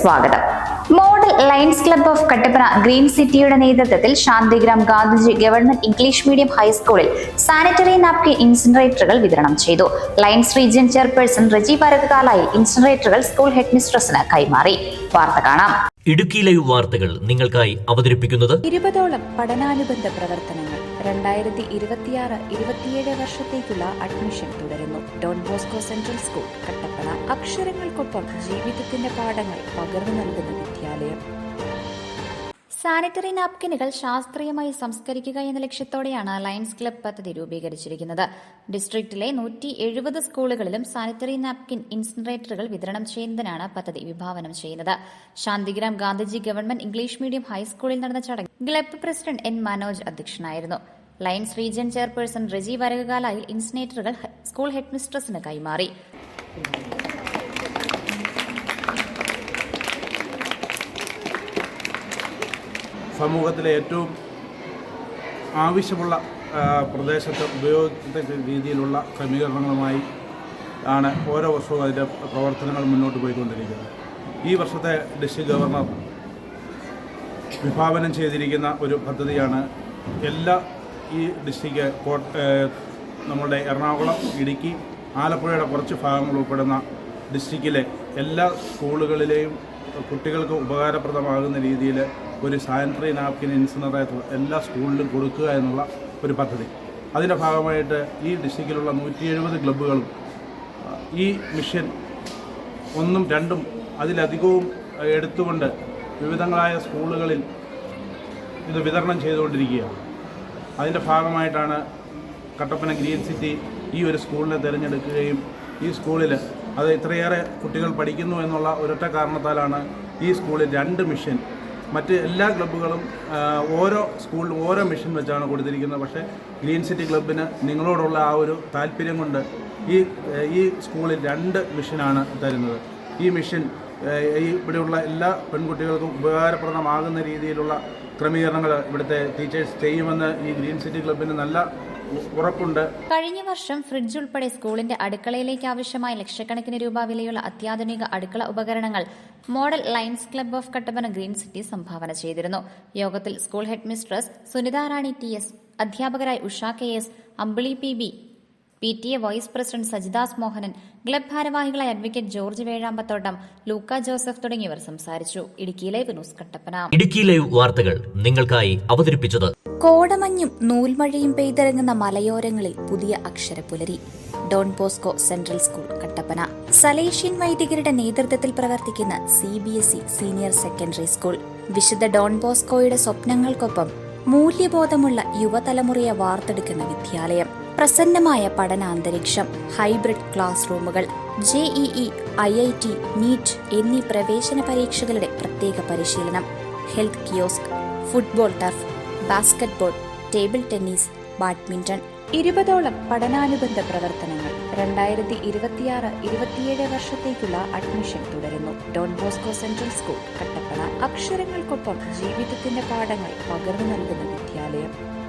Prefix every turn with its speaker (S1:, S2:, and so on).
S1: സ്വാഗതം. Model Lions club of Kattappana green സിറ്റിയുടെ നേതൃത്വത്തിൽ Santhigram Gandhiji government English medium ഹൈസ്കൂളിൽ സാനിറ്ററി നാപ്കിൻ ഇൻസിനറേറ്ററുകൾ വിതരണം ചെയ്തു. Lions region chairperson Reji Parakalayi ഇൻസിനറേറ്ററുകൾ school head മിസ്ട്രസിന് കൈമാറി. വാർത്ത കാണാം.
S2: ഇടുക്കി ലൈവ് വാർത്തകൾ നിങ്ങൾക്കായി അവതരിപ്പിക്കുന്നത്
S3: ഇരുപതോളം പഠനാനുബന്ധ പ്രവർത്തനങ്ങൾ. രണ്ടായിരത്തി ഇരുപത്തിയാറ് ഇരുപത്തിയേഴ് വർഷത്തേക്കുള്ള അഡ്മിഷൻ തുടരുന്നു. Don Bosco central school Kattappana. അക്ഷരങ്ങൾക്കൊപ്പം ജീവിതത്തിന്റെ പാഠങ്ങൾ പകർന്നു നൽകുന്ന വിദ്യാലയം.
S1: സാനിറ്ററി നാപ്കിനുകൾ ശാസ്ത്രീയമായി സംസ്കരിക്കുക എന്ന ലക്ഷ്യത്തോടെയാണ് ലയൺസ് ക്ലബ് പദ്ധതി രൂപീകരിച്ചിരിക്കുന്നത്. ഡിസ്ട്രിക്റ്റിലെ നൂറ്റി എഴുപത് സ്കൂളുകളിലും സാനിറ്ററി നാപ്കിൻ ഇൻസിനറേറ്ററുകൾ വിതരണം ചെയ്യുന്നതിനാണ് പദ്ധതി വിഭാവനം ചെയ്യുന്നത്. Santhigram Gandhiji government English medium ഹൈസ്കൂളിൽ നടന്ന ചടങ്ങ് ക്ലബ്ബ് പ്രസിഡന്റ് എൻ മനോജ് അധ്യക്ഷനായിരുന്നു. Lions region chairperson Reji Varakakalayil ഇൻസിനേറ്ററുകൾ school head മിസ്ട്രസിന് കൈമാറി.
S4: സമൂഹത്തിലെ ഏറ്റവും ആവശ്യമുള്ള പ്രദേശത്ത് ഉപയോഗിക്കുന്ന രീതിയിലുള്ള ക്രമീകരണങ്ങളുമായി ആണ് ഓരോ വർഷവും അതിന്റെ പ്രവർത്തനങ്ങൾ മുന്നോട്ട് പോയിക്കൊണ്ടിരിക്കുന്നത്. ഈ വർഷത്തെ ഡിസ്ട്രിക്ട് ഗവർണർ വിഭാവനം ചെയ്തിരിക്കുന്ന ഒരു പദ്ധതിയാണ് എല്ലാ ഈ ഡിസ്ട്രിക്ട് നമ്മുടെ എറണാകുളം ഇടുക്കി ആലപ്പുഴയുടെ കുറച്ച് ഭാഗങ്ങൾ ഉൾപ്പെടുന്ന ഡിസ്ട്രിക്റ്റിലെ എല്ലാ സ്കൂളുകളിലെയും കുട്ടികൾക്ക് ഉപകാരപ്രദമാകുന്ന രീതിയിൽ ഒരു സാനിറ്ററി നാപ്കിൻ ഇൻസിനറേറ്റർ എല്ലാ സ്കൂളിലും കൊടുക്കുക എന്നുള്ള ഒരു പദ്ധതി. അതിന്റെ ഭാഗമായിട്ട് ഈ ഡിസ്ട്രിക്റ്റിലുള്ള നൂറ്റി എഴുപത് ക്ലബ്ബുകളും ഈ മിഷൻ ഒന്നും രണ്ടും അതിലധികവും എടുത്തുകൊണ്ട് വിവിധങ്ങളായ സ്കൂളുകളിൽ ഇത് വിതരണം ചെയ്തുകൊണ്ടിരിക്കുകയാണ്. അതിന്റെ ഭാഗമായിട്ടാണ് കട്ടപ്പന ഗ്രീൻ സിറ്റി ഈ ഒരു സ്കൂളിനെ തിരഞ്ഞെടുക്കുകയും ഈ സ്കൂളിൽ അത് ഇത്രയേറെ കുട്ടികൾ പഠിക്കുന്നു എന്നുള്ള ഒരൊറ്റ കാരണത്താലാണ് ഈ സ്കൂളിൽ രണ്ട് മിഷൻ മറ്റ് എല്ലാ ക്ലബ്ബുകളും ഓരോ സ്കൂളിലും ഓരോ മിഷൻ വെച്ചാണ് കൊടുത്തിരിക്കുന്നത്. പക്ഷേ ഗ്രീൻ സിറ്റി ക്ലബിന് നിങ്ങളോടുള്ള ആ ഒരു താല്പര്യം കൊണ്ട് ഈ ഈ സ്കൂളിൽ രണ്ട് മിഷനാണ് തരുന്നത്. ഈ മിഷൻ ഈ ഇവിടെയുള്ള എല്ലാ പെൺകുട്ടികൾക്കും ഉപകാരപ്രദമാകുന്ന രീതിയിലുള്ള ക്രമീകരണങ്ങൾ ഇവിടുത്തെ ടീച്ചേഴ്സ് ചെയ്യുമെന്ന് ഈ ഗ്രീൻ സിറ്റി ക്ലബിന് നല്ല ഉറപ്പുണ്ട്.
S1: കഴിഞ്ഞ വർഷം ഫ്രിഡ്ജ് ഉൾപ്പെടെ സ്കൂളിന്റെ അടുക്കളയിലേക്ക് ആവശ്യമായ ലക്ഷക്കണക്കിന് രൂപ വിലയുള്ള അത്യാധുനിക അടുക്കള ഉപകരണങ്ങൾ model Lions club of Kattappana green city സംഭാവന ചെയ്തിരുന്നു. യോഗത്തിൽ school head mistress Sunitha T S അധ്യാപകരായ Usha K S Ambili P B P. T. A vice president Sajidas Mohanan club ഭാരവാഹികളായ advocate George Vezhambathottam Luka Joseph തുടങ്ങിയവർ സംസാരിച്ചു. Idukki live news Kattappana.
S2: Idukki live വാർത്തകൾ നിങ്ങൾക്കായി അവതരിപ്പിച്ചത്
S3: കോടമഞ്ഞും നൂൽമഴയും പെയ്തിറങ്ങുന്ന മലയോരങ്ങളിൽ പുതിയ അക്ഷരപുലരി Don Bosco central school Kattappana. Salesian വൈദികരുടെ നേതൃത്വത്തിൽ പ്രവർത്തിക്കുന്ന C B S E senior secondary school. വിശുദ്ധ ഡോൺ ബോസ്കോയുടെ സ്വപ്നങ്ങൾക്കൊപ്പം മൂല്യബോധമുള്ള യുവതലമുറയെ വാർത്തെടുക്കുന്ന വിദ്യാലയം. പ്രസന്നമായ പഠനാന്തരീക്ഷം ഹൈബ്രിഡ് ക്ലാസ് റൂമുകൾ JEE I I T NEET എന്നീ പ്രവേശന പരീക്ഷകളുടെ പ്രത്യേക പരിശീലനം health kiosk football turf basketball table tennis badminton. ഇരുപതോളം പഠനാനുബന്ധ പ്രവർത്തനങ്ങൾ രണ്ടായിരത്തി ഇരുപത്തിയാറ് ഇരുപത്തിയേഴ് വർഷത്തേക്കുള്ള അഡ്മിഷൻ തുടരുന്നു. Don Bosco central school Kattappana. അക്ഷരങ്ങൾക്കൊപ്പം ജീവിതത്തിന്റെ പാഠങ്ങൾ പകർന്നു നൽകുന്ന വിദ്യാലയം.